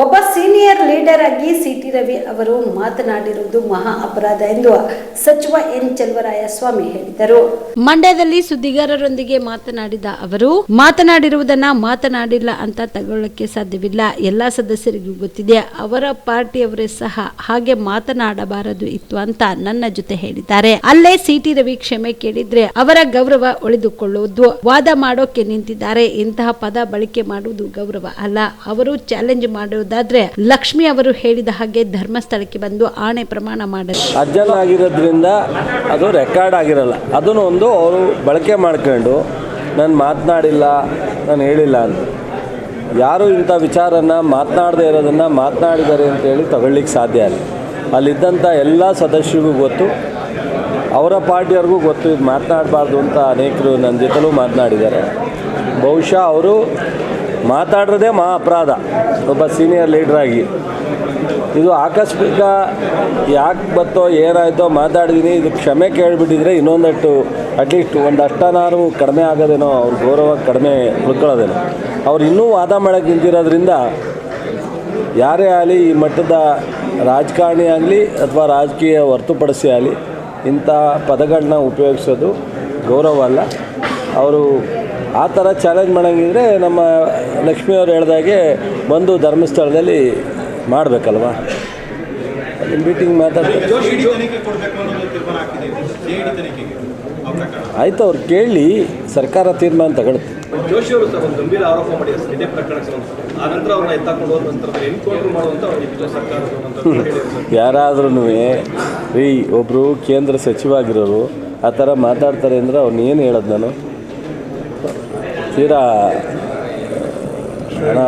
ಒಬ್ಬ senior leader ಆಗಿ C T Ravi ಅವರು ಮಾತನಾಡಿರುವುದು ಮಹಾ ಅಪರಾಧ ಎಂದು ಸಚಿವ ಎನ್ ಚೆಲುವರಾಯ ಸ್ವಾಮಿ ಹೇಳಿದರು. ಮಂಡ್ಯದಲ್ಲಿ ಸುದ್ದಿಗಾರರೊಂದಿಗೆ ಮಾತನಾಡಿದ ಅವರು, ಮಾತನಾಡಿರುವುದನ್ನ ಮಾತನಾಡಿಲ್ಲ ಅಂತ ತಗೊಳ್ಳಕ್ಕೆ ಸಾಧ್ಯವಿಲ್ಲ. ಎಲ್ಲಾ ಸದಸ್ಯರಿಗೂ ಗೊತ್ತಿದೆ, ಅವರ ಪಾರ್ಟಿಯವರೇ ಸಹ ಹಾಗೆ ಮಾತನಾಡಬಾರದು ಇತ್ತು ಅಂತ ನನ್ನ ಜೊತೆ ಹೇಳಿದ್ದಾರೆ. ಅಲ್ಲೇ ಸಿಟಿ ರವಿ ಕ್ಷಮೆ ಕೇಳಿದ್ರೆ ಅವರ ಗೌರವ ಉಳಿದುಕೊಳ್ಳುವುದು, ವಾದ ಮಾಡೋಕೆ ನಿಂತಿದ್ದಾರೆ. ಇಂತಹ ಪದ ಬಳಕೆ ಮಾಡುವುದು ಗೌರವ ಅಲ್ಲ. ಅವರು ಚಾಲೆಂಜ್ ಮಾಡುವುದಾದ್ರೆ ಲಕ್ಷ್ಮಿ ಅವರು ಹೇಳಿದ ಹಾಗೆ ಧರ್ಮಸ್ಥಳಕ್ಕೆ ಬಂದು ಆಣೆ ಪ್ರಮಾಣ ಮಾಡಲಿ. ಅಜ್ಜನಾಗಿರೋದ್ರಿಂದ ಅದು ರೆಕಾರ್ಡ್ ಆಗಿರಲ್ಲ. ಅದನ್ನು ಒಂದು ಅವರು ಬಳಕೆ ಮಾಡ್ಕೊಂಡು, ನಾನು ಮಾತನಾಡಿಲ್ಲ, ನಾನು ಹೇಳಿಲ್ಲ ಅಂತ. ಯಾರು ಇಂಥ ವಿಚಾರನ ಮಾತನಾಡದೇ ಇರೋದನ್ನು ಮಾತನಾಡಿದ್ದಾರೆ ಅಂತೇಳಿ ತಗೊಳ್ಳಿಕ್ಕೆ ಸಾಧ್ಯ ಇಲ್ಲ. ಅಲ್ಲಿದ್ದಂಥ ಎಲ್ಲ ಸದಸ್ಯರಿಗೂ ಗೊತ್ತು, ಅವರ ಪಾರ್ಟಿಯವ್ರಿಗೂ ಗೊತ್ತು, ಇದು ಮಾತನಾಡಬಾರ್ದು ಅಂತ ಅನೇಕರು ನನ್ನ ಜೊತೆಲೂ ಮಾತನಾಡಿದ್ದಾರೆ. ಬಹುಶಃ ಅವರು ಮಾತಾಡಿರೋದೇ ಮಹಾ ಅಪರಾಧ ಒಬ್ಬ ಸೀನಿಯರ್ ಲೀಡ್ರಾಗಿ ಇದು ಆಕಸ್ಮಿಕ ಯಾಕೆ ಬತ್ತೋ, ಏನಾಯ್ತೋ ಮಾತಾಡಿದ್ದೀನಿ ಇದು ಕ್ಷಮೆ ಕೇಳಿಬಿಟ್ಟಿದ್ರೆ ಇನ್ನೊಂದಷ್ಟು ಅಟ್ಲೀಸ್ಟ್ ಒಂದು ಅಷ್ಟನಾರು ಕಡಿಮೆ ಆಗೋದೇನೋ, ಅವ್ರ ಗೌರವ ಕಡಿಮೆ ಉಳ್ಕೊಳ್ಳೋದೇನೋ. ಅವ್ರು ಇನ್ನೂ ವಾದ ಮಾಡೋಕ್ಕೆ ನಿಂತಿರೋದ್ರಿಂದ ಯಾರೇ ಆಗಲಿ ಈ ಮಟ್ಟದ ರಾಜಕಾರಣಿ ಆಗಲಿ ಅಥವಾ ರಾಜಕೀಯ ಹೊರತುಪಡಿಸಿ ಆಗಲಿ ಇಂಥ ಪದಗಳನ್ನ ಉಪಯೋಗಿಸೋದು ಗೌರವ ಅಲ್ಲ. ಅವರು ಆ ಥರ ಚಾಲೆಂಜ್ ಮಾಡೋಂಗಿದ್ರೆ ನಮ್ಮ ಲಕ್ಷ್ಮಿಯವರು ಹೇಳ್ದಾಗೆ ಬಂದು ಧರ್ಮಸ್ಥಳದಲ್ಲಿ ಮಾಡಬೇಕಲ್ವ? ಮೀಟಿಂಗ್ ಮಾತಾಡ್ತಾರೆ ಆಯ್ತು ಅವ್ರ ಪ್ರಕಾರ. ಆಯಿತು ಅವ್ರು ಕೇಳಿ ಸರ್ಕಾರ ತೀರ್ಮಾನ ತಗೊಳುತ್ತೆ ಜೋಶಿ ಅವರು ಸರ್ ಒಂದು ಗಂಭೀರ ಆರೋಪ ಮಾಡಿದ್ದಾರೆ ಇದೇ ಪ್ರಕರಣಕ್ಕೆ ಸಂಬಂಧಪಟ್ಟ ಆ ನಂತರ ಅವ್ರನ್ನ ಎತ್ತಾಕೊಂಡು ಹೋದ ನಂತರ ಎನ್ಕೌಂಟರ್ ಮಾಡುವಂತ ಬಿಜೆಪಿ ಸರ್ಕಾರದ ಅಂತ ಹೇಳಿದ್ರು ಸರ್. ಯಾರಾದ್ರೂ ರೀ ಒಬ್ಬರು ಕೇಂದ್ರ ಸಚಿವಾಗಿರೋರು ಆ ಥರ ಮಾತಾಡ್ತಾರೆ ಅಂದರೆ ಅವ್ರನ್ನ ಏನು ಹೇಳೋದು ನಾನು? ತೀರಾ, ಹಣ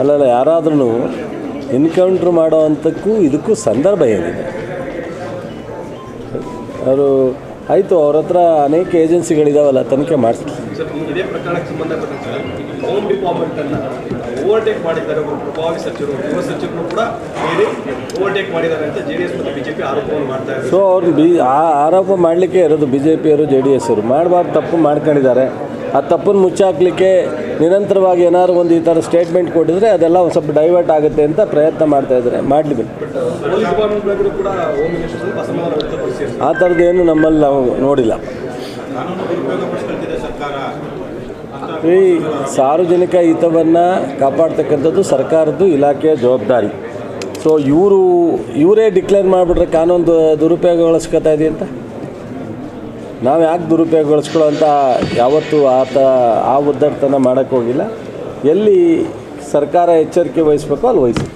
ಅಲ್ಲಲ್ಲ ಯಾರಾದ್ರೂ ಎನ್ಕೌಂಟ್ರ್ ಮಾಡೋ ಅಂಥಕ್ಕೂ ಇದಕ್ಕೂ ಸಂದರ್ಭ ಏನಿದೆ? ಅವರು, ಆಯಿತು, ಅವ್ರ ಹತ್ರ ಅನೇಕ ಏಜೆನ್ಸಿಗಳಿದಾವಲ್ಲ ತನಿಖೆ ಮಾಡಿಸ್ಲಿ ಸರ್ ಇದೇ ಪ್ರಕರಣಕ್ಕೆ ಸಂಬಂಧಪಟ್ಟಂತೆ ಹೋಮ್ ಡಿಪಾರ್ಟ್ಮೆಂಟ್ ಅನ್ನ ಓವರ್ಟೇಕ್ ಮಾಡಿದ್ದಾರೆ ಒಬ್ಬರು ಪ್ರಭಾವಿ ಸಚಿವರು ಗೃಹ ಸಚಿವರು ಕೂಡ ಸೇರಿ ಓವರ್ಟೇಕ್ ಮಾಡಿದ್ದಾರೆ ಅಂತ ಜೆಡಿಎಸ್ ಮತ್ತು ಬಿಜೆಪಿ ಆರೋಪವನ್ನು ಮಾಡ್ತಾ ಇದ್ದಾರೆ. ಸೊ ಅವ್ರು ಬಿ ಆ ಆರೋಪ ಮಾಡಲಿಕ್ಕೆ ಇರೋದು ಬಿ ಜೆ ಪಿಯವರು ಜೆ ಡಿ ಎಸ್ ಅವರು. ಮಾಡಬಾರ್ದು ತಪ್ಪು ಮಾಡ್ಕೊಂಡಿದ್ದಾರೆ. ಆ ತಪ್ಪನ್ನು ಮುಚ್ಚಾಕ್ಲಿಕ್ಕೆ ನಿರಂತರವಾಗಿ ಏನಾದ್ರು ಒಂದು ಈ ಥರ ಸ್ಟೇಟ್ಮೆಂಟ್ ಕೊಟ್ಟಿದ್ರೆ ಅದೆಲ್ಲ ಒಂದು ಸ್ವಲ್ಪ ಡೈವರ್ಟ್ ಆಗುತ್ತೆ ಅಂತ ಪ್ರಯತ್ನ ಮಾಡ್ತಾ ಇದ್ದಾರೆ. ಮಾಡಲಿ ವ್ಯಕ್ತಪಡಿಸಿದ್ದಾರೆ. ಆ ಥರದ್ದೇನು ನಮ್ಮಲ್ಲಿ ನಾವು ನೋಡಿಲ್ಲ ಕಾನೂನು ದುರುಪಯೋಗ ಪಡಿಸ್ಕೊಳ್ತಿದೆ ಸರ್ಕಾರ ಈ ಸಾರ್ವಜನಿಕ ಹಿತವನ್ನು ಕಾಪಾಡ್ತಕ್ಕಂಥದ್ದು ಸರ್ಕಾರದ್ದು ಇಲಾಖೆಯ ಜವಾಬ್ದಾರಿ. ಸೊ ಇವರು, ಇವರೇ ಡಿಕ್ಲೇರ್ ಮಾಡಿಬಿಟ್ರೆ ಕಾನೂನು ದುರುಪಯೋಗ ದುರುಪಯೋಗಗೊಳಿಸ್ಕೊತಾ ಇದೆ ಅಂತ? ನಾವು ಯಾಕೆ ದುರುಪಯೋಗಗೊಳಿಸ್ಕೊಳ್ಳೋ ಅಂತ ಯಾವತ್ತೂ ಆತ, ಆ ಉದ್ದರ್ತನ ಮಾಡೋಕ್ಕೋಗಿಲ್ಲ ಎಲ್ಲಿ ಸರ್ಕಾರ ಎಚ್ಚರಿಕೆ ವಹಿಸ್ಬೇಕೋ ಅಲ್ಲಿ ವಹಿಸಿ